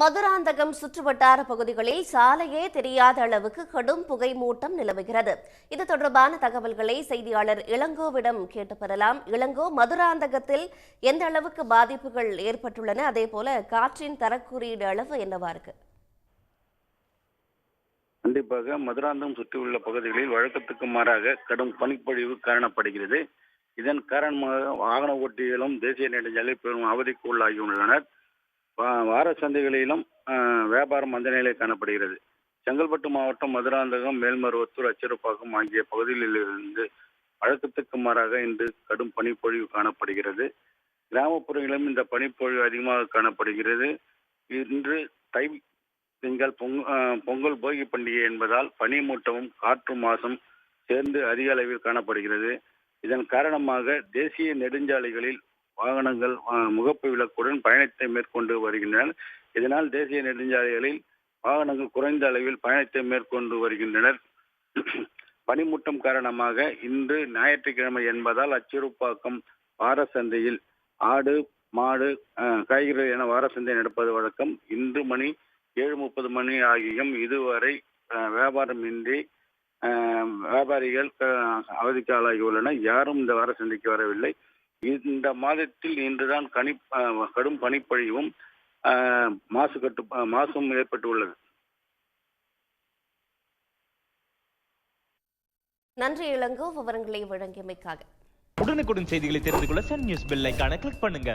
மதுராந்தகம் சுற்றுவட்டார பகுதிகளில் சாலையே தெரியாத அளவுக்கு கடும் புகை மூட்டம் நிலவுகிறது. இது தொடர்பான தகவல்களை செய்தியாளர் இளங்கோவிடம் கேட்டு பெறலாம் இளங்கோ மதுராந்தகத்தில் எந்த அளவுக்கு பாதிப்புகள் ஏற்பட்டுள்ளன? அதே போல காற்றின் தரக்குறியீடு அளவு என்னவா இருக்கு? கண்டிப்பாக மதுராந்தகம் சுற்றியுள்ள பகுதிகளில் வழக்கத்துக்கு மாறாக கடும் பனிப்பொழிவு காணப்படுகிறது. இதன் காரணமாக வாகன ஓட்டிகளும் தேசிய நெடுஞ்சாலை பெரும் அவதிக்கு உள்ளாகியுள்ளனர் வார சந்தைகளிலும் வியாபாரம் மந்த நிலை காணப்படுகிறது. செங்கல்பட்டு மாவட்டம் மதுராந்தகம் மேல்மருவத்தூர் அச்சிறுப்பாக்கம் ஆகிய பகுதிகளிலிருந்து வழக்கத்துக்கு மாறாக இன்று கடும் பனிப்பொழிவு காணப்படுகிறது. கிராமப்புறங்களிலும் இந்த பனிப்பொழிவு அதிகமாக காணப்படுகிறது. இன்று தை திங்கள் பொங் பொங்கல் போகி பண்டிகை என்பதால் பனிமூட்டமும் காற்று மாசம் சேர்ந்து அதிக அளவில் காணப்படுகிறது. இதன் காரணமாக தேசிய நெடுஞ்சாலைகளில் வாகனங்கள் முகப்பு விளக்குடன் பயணத்தை மேற்கொண்டு வருகின்றன இதனால் தேசிய நெடுஞ்சாலைகளில் வாகனங்கள் குறைந்த அளவில் பயணத்தை மேற்கொண்டு வருகின்றனர். பனிமூட்டம் காரணமாக இன்று ஞாயிற்றுக்கிழமை என்பதால் அச்சிறுப்பாக்கம் வார சந்தையில் ஆடு மாடு காய்கறி என வார சந்தை நடப்பது வழக்கம். இன்று மணி ஏழு முப்பது மணி ஆகியும் இதுவரை வியாபாரமின்றி வியாபாரிகள் அஹ், அவதிக்கு யாரும் இந்த வார சந்தைக்கு வரவில்லை. இந்த மாதத்தில் இன்றுதான் கனி அஹ், கடும் பனிப்பொழிவும் மாசு கட்டு மாசும் ஏற்பட்டுள்ளது. நன்றி இளங்கோ விவரங்களை வழங்கியமைக்காக. உடனுக்குடன் செய்திகளை தெரிந்து கொள்ள சன் நியூஸ் பெல் ஐகானை கிளிக் பண்ணுங்க.